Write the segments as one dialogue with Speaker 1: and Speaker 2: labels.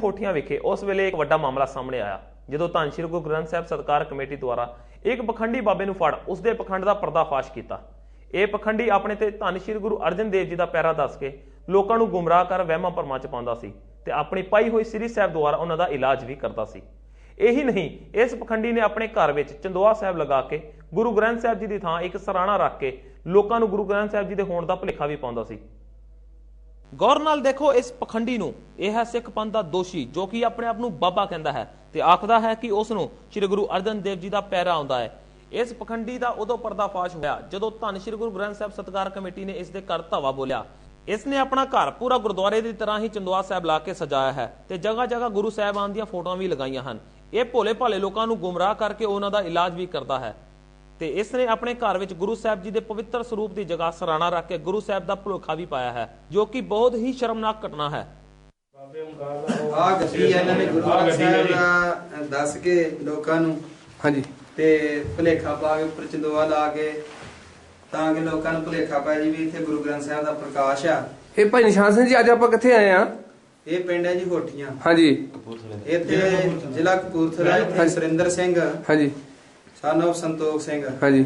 Speaker 1: ਕੋਠੀਆਂ ਵਿਖੇ ਉਸ ਵੇਲੇ ਇੱਕ ਵੱਡਾ ਮਾਮਲਾ ਸਾਹਮਣੇ ਆਇਆ, ਜਦੋਂ ਧੰਨ ਸ਼੍ਰੀ ਗੁਰੂ ਗ੍ਰੰਥ ਸਾਹਿਬ ਸਤਕਾਰ ਕਮੇਟੀ ਦੁਆਰਾ ਇੱਕ ਪਖੰਡੀ ਬਾਬੇ ਨੂੰ ਫੜ ਉਸ ਦੇ ਪਖੰਡ ਦਾ ਪਰਦਾਫਾਸ਼ ਕੀਤਾ। ਇਹ ਪਖੰਡੀ ਆਪਣੇ ਤੇ ਧੰਨ ਸ਼੍ਰੀ ਗੁਰੂ ਅਰਜਨ ਦੇਵ ਜੀ ਦਾ ਪੈਰਾ ਦੱਸ ਕੇ ਲੋਕਾਂ ਨੂੰ ਗੁੰਮਰਾਹ ਕਰ ਵਹਿਮਾਂ ਭਰਮਾਂ ਚ ਪਾਉਂਦਾ ਸੀ ਤੇ ਆਪਣੀ ਪਾਈ ਹੋਈ ਸ੍ਰੀ ਸਾਹਿਬ ਦੁਆਰਾ ਉਹਨਾਂ ਦਾ ਇਲਾਜ ਵੀ ਕਰਦਾ ਸੀ। ਇਹੀ ਨਹੀਂ, ਇਸ ਪਖੰਡੀ ਨੇ ਆਪਣੇ ਘਰ ਵਿੱਚ ਚੰਦੋਆ ਸਾਹਿਬ ਲਗਾ ਕੇ ਗੁਰੂ ਗ੍ਰੰਥ ਸਾਹਿਬ ਜੀ ਦੀ ਥਾਂ ਇੱਕ ਸਰਾਣਾ ਰੱਖ ਕੇ ਲੋਕਾਂ ਨੂੰ ਗੁਰੂ ਗ੍ਰੰਥ ਸਾਹਿਬ ਜੀ ਦੇ ਹੋਣ ਦਾ ਭੁਲੇਖਾ ਵੀ ਪਾਉਂਦਾ ਸੀ। ਗੌਰ ਨਾਲ ਦੇਖੋ ਇਸ ਪਖੰਡੀ ਨੂੰ। ਇਹ ਹੈ ਸਿੱਖ ਪੰਥ ਦਾ ਦੋਸ਼ੀ, ਜੋ ਕਿ ਆਪਣੇ ਆਪ ਨੂੰ ਬਾਬਾ ਕਹਿੰਦਾ ਹੈ ਤੇ ਆਖਦਾ ਹੈ ਕਿ ਉਸ ਨੂੰ ਸ੍ਰੀ ਗੁਰੂ ਅਰਜਨ ਦੇਵ ਜੀ ਦਾ ਪੈਰਾ ਆਉਂਦਾ ਹੈ। ਇਸ ਪਖੰਡੀ ਦਾ ਉਦੋਂ ਪਰਦਾਫਾਸ਼ ਹੋਇਆ ਜਦੋਂ ਧੰਨ ਸ੍ਰੀ ਗੁਰੂ ਗ੍ਰੰਥ ਸਾਹਿਬ ਸਤਕਾਰ ਕਮੇਟੀ ਨੇ ਇਸ ਦੇ ਘਰ ਧਾਵਾ ਬੋਲਿਆ। ਇਸ ਨੇ ਆਪਣਾ ਘਰ ਪੂਰਾ ਗੁਰਦੁਆਰੇ ਦੀ ਤਰ੍ਹਾਂ ਹੀ ਚੰਦਵਾ ਸਾਹਿਬ ਲਾ ਕੇ ਸਜਾਇਆ ਹੈ ਤੇ ਜਗ੍ਹਾ ਜਗ੍ਹਾ ਗੁਰੂ ਸਾਹਿਬਾਨ ਦੀਆਂ ਫੋਟੋਆਂ ਵੀ ਲਗਾਈਆਂ ਹਨ। ਇਹ ਭੋਲੇ ਭਾਲੇ ਲੋਕਾਂ ਨੂੰ ਗੁੰਮਰਾਹ ਕਰਕੇ ਉਹਨਾਂ ਦਾ ਇਲਾਜ ਵੀ ਕਰਦਾ ਹੈ। ਤੇ ਇਸ ਨੇ ਆਪਣੇ ਘਰ ਵਿੱਚ ਗੁਰੂ ਸਾਹਿਬ ਜੀ ਦੇ ਪਵਿੱਤਰ ਸਰੂਪ ਦੀ ਜਗ੍ਹਾ ਸਰਾਣਾ ਰੱਖ ਕੇ ਗੁਰੂ ਸਾਹਿਬ ਦਾ ਭੁਲੇਖਾ ਵੀ ਪਾਇਆ ਹੈ ਜੋ ਕਿ ਬਹੁਤ ਹੀ ਸ਼ਰਮਨਾਕ ਘਟਨਾ ਹੈ।
Speaker 2: ਆ ਗੱਡੀ ਆ ਇਹਨਾਂ ਨੇ ਗੁਰੂ ਗ੍ਰੰਥ ਸਾਹਿਬ ਦਾ ਦੱਸ ਕੇ ਲੋਕਾਂ ਨੂੰ।
Speaker 3: ਹਾਂਜੀ।
Speaker 2: ਤੇ ਭੁਲੇਖਾ ਪਾ ਕੇ ਉੱਪਰ ਚੰਦੋਆ ਲਾ ਕੇ ਤਾਂ ਕਿ ਲੋਕਾਂ ਨੂੰ ਭੁਲੇਖਾ ਪੈ ਜੀ ਵੀ ਇੱਥੇ ਗੁਰੂ ਗ੍ਰੰਥ ਸਾਹਿਬ ਦਾ ਪ੍ਰਕਾਸ਼ ਆ।
Speaker 3: ਇਹ ਭਾਈ ਨਿਸ਼ਾਨ ਸਿੰਘ ਜੀ ਅੱਜ ਆਪਾਂ ਕਿੱਥੇ ਆਏ ਆ
Speaker 2: ਇਹ ਪਿੰਡ ਹੈ ਜੀ ਹੋਠੀਆਂ।
Speaker 3: ਹਾਂਜੀ।
Speaker 2: ਇੱਥੇ ਜ਼ਿਲ੍ਹਾ ਕਪੂਰਥਲਾ ਇੱਥੇ ਸੁਰਿੰਦਰ ਸਿੰਘ
Speaker 3: ਹਾਂਜੀ।
Speaker 2: Of ਸੰਤੋਖ ਸਿੰਘ
Speaker 3: ਹਾਂਜੀ।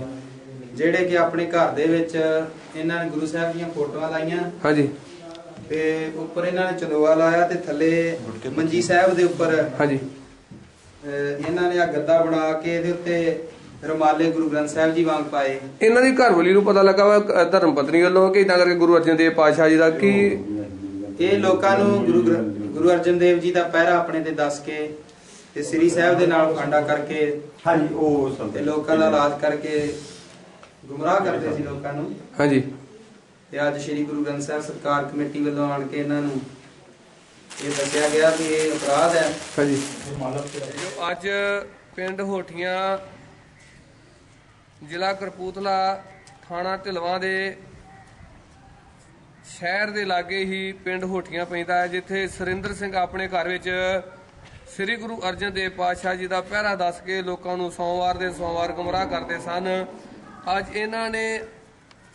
Speaker 2: ਜਿਹੜੇ ਕਿ ਆਪਣੇ ਘਰ ਦੇ ਵਿੱਚ ਇਹਨਾਂ ਨੇ ਗੁਰੂ ਸਾਹਿਬ ਦੀਆਂ ਫੋਟੋਆਂ ਲਾਈਆਂ।
Speaker 3: ਹਾਂਜੀ।
Speaker 2: ਤੇ ਉੱਪਰ ਇਹਨਾਂ ਨੇ ਚੰਦੋਆ ਲਾਇਆ ਤੇ ਥੱਲੇ ਮੰਜੀ ਸਾਹਿਬ ਦੇ ਉੱਪਰ।
Speaker 3: ਹਾਂਜੀ।
Speaker 2: ਇਹਨਾਂ ਨੇ ਆ ਗੱਦਾ ਬਣਾ ਕੇ ਇਹਦੇ ਉੱਤੇ ਰੁਮਾਲੇ ਗੁਰੂ ਗ੍ਰੰਥ ਸਾਹਿਬ ਜੀ ਵਾਂਗ ਪਾਏ।
Speaker 3: ਇਹਨਾਂ ਦੀ ਘਰਵਾਲੀ ਨੂੰ ਪਤਾ ਲੱਗਾ ਵਾ ਧਰਮ ਪਤਨੀ ਵੱਲੋਂ ਕਿ ਇਦਾਂ ਕਰਕੇ ਗੁਰੂ ਅਰਜਨ ਦੇਵ ਪਾਤਸ਼ਾਹ ਜੀ ਦਾ ਕੀ
Speaker 2: ਇਹ ਲੋਕਾਂ ਨੂੰ ਗੁਰੂ ਗ੍ਰ- ਗੁਰੂ ਅਰਜਨ ਦੇਵ ਜੀ ਦਾ ਪਹਿਰਾ ਆਪਣੇ ਤੇ ਦੱਸ ਕੇ ਤੇ ਸ੍ਰੀ ਸਾਹਿਬ ਦੇ ਨਾਲ ਫਾਂਡਾ ਕਰਕੇ
Speaker 4: ਹਾਂਜੀ ਉਹ
Speaker 2: ਤੇ
Speaker 4: ਸੰਤੇ
Speaker 2: ਲੋਕਾਂ ਦਾ ਇਲਾਜ ਕਰਕੇ ਗੁੰਮਰਾਹ ਕਰਦੇ ਸੀ ਲੋਕਾਂ ਨੂੰ।
Speaker 3: ਹਾਂਜੀ।
Speaker 2: ਤੇ ਅੱਜ ਸ੍ਰੀ ਗੁਰੂ ਗ੍ਰੰਥ ਸਾਹਿਬ ਸਰਕਾਰ ਕਮੇਟੀ ਵੱਲੋਂ ਆਣ ਕੇ ਇਹਨਾਂ ਨੂੰ ਇਹ ਦੱਸਿਆ ਗਿਆ ਵੀ ਇਹ ਅਪਰਾਧ ਹੈ।
Speaker 3: ਹਾਂਜੀ। ਜੋ ਅੱਜ ਪਿੰਡ ਹੋਠੀਆਂ ਜ਼ਿਲ੍ਹਾ ਕਰਪੂਤਲਾ ਥਾਣਾ ਢਿਲਵਾਂ ਦੇ ਸ਼ਹਿਰ ਦੇ ਲਾਗੇ ਹੀ ਪਿੰਡ ਹੋਠੀਆਂ ਪੈਂਦਾ ਹੈ ਜਿੱਥੇ ਸੁਰਿੰਦਰ ਸਿੰਘ ਆਪਣੇ ਘਰ ਵਿੱਚ ਸ੍ਰੀ ਗੁਰੂ ਅਰਜਨ ਦੇਵ ਪਾਤਸ਼ਾਹ ਜੀ ਦਾ ਪਹਿਰਾ ਦੱਸ ਕੇ ਲੋਕਾਂ ਨੂੰ ਸੋਮਵਾਰ ਦੇ ਸੋਮਵਾਰ ਗੁੰਮਰਾਹ ਕਰਦੇ ਸਨ। ਅੱਜ ਇਹਨਾਂ ਨੇ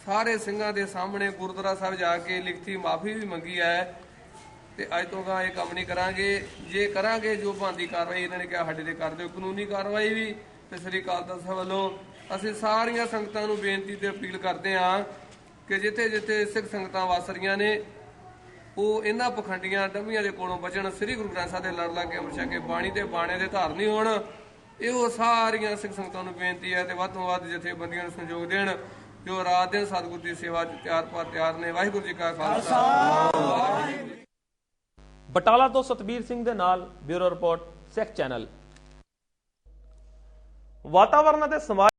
Speaker 3: ਸਾਰੇ ਸਿੰਘਾਂ ਦੇ ਸਾਹਮਣੇ ਗੁਰਦੁਆਰਾ ਸਾਹਿਬ ਜਾ ਕੇ ਲਿਖਤੀ ਮਾਫੀ ਵੀ ਮੰਗੀ ਹੈ ਤੇ ਅੱਜ ਤੋਂ ਗਾ ਇਹ ਕੰਮ ਨਹੀਂ ਕਰਾਂਗੇ। ਜੇ ਕਰਾਂਗੇ, ਜੋ ਬੰਦੀ ਕਾਰਵਾਈ ਇਹਨਾਂ ਨੇ ਕਿਹਾ ਸਾਡੇ ਤੇ ਕਰ ਦਿਓ। ਕਾਨੂੰਨੀ ਕਾਰਵਾਈ ਵੀ ਤੇ ਸ੍ਰੀ ਅਕਾਲ ਤਖਤ ਸਾਹਿਬ ਵੱਲੋਂ ਅਸੀਂ ਸਾਰੀਆਂ ਸੰਗਤਾਂ ਨੂੰ ਬੇਨਤੀ ਤੇ ਅਪੀਲ ਕਰਦੇ ਹਾਂ ਕਿ ਜਿੱਥੇ ਜਿੱਥੇ ਸਿੱਖ ਸੰਗਤਾਂ ਵਸ ਰਹੀਆਂ ਨੇ ਉਹ ਇਹਨਾਂ ਪਖੰਡੀਆਂ ਡੰਮੀਆਂ ਦੇ ਕੋਲੋਂ ਬਚਣ ਸ੍ਰੀ ਗੁਰੂ ਗ੍ਰੰਥ ਸਾਹਿਬ ਦੇ ਲੜ ਲਾ ਕੇ ਅਮਰਸ਼ਾ ਕੇ ਬਾਣੀ ਤੇ ਬਾਣੇ ਦੇ ਧਾਰਨੀ ਹੋਣ। ਇਹੋ ਸਾਰੀਆਂ ਸਿੱਖ ਸੰਗਤਾਂ ਨੂੰ ਬੇਨਤੀ ਹੈ ਤੇ ਵੱਧ ਤੋਂ ਵੱਧ ਜਥੇਬੰਦੀਆਂ ਨੂੰ ਸਹਿਯੋਗ ਦੇਣ ਜੋ ਰਾਤ ਦਿਨ ਸਤਿਗੁਰੂ ਦੀ ਸੇਵਾ 'ਚ ਤਿਆਰ ਪਰ ਤਿਆਰ ਨੇ। ਵਾਹਿਗੁਰੂ ਜੀ ਕਾ ਖਾਲਸਾ।
Speaker 1: ਬਟਾਲਾ ਤੋਂ ਸਤਬੀਰ ਸਿੰਘ ਦੇ ਨਾਲ ਬਿਊਰੋ ਰਿਪੋਰਟ ਸਿੱਖ ਚੈਨਲ। ਵਾਤਾਵਰਣ ਅਤੇ ਸਮਾਜ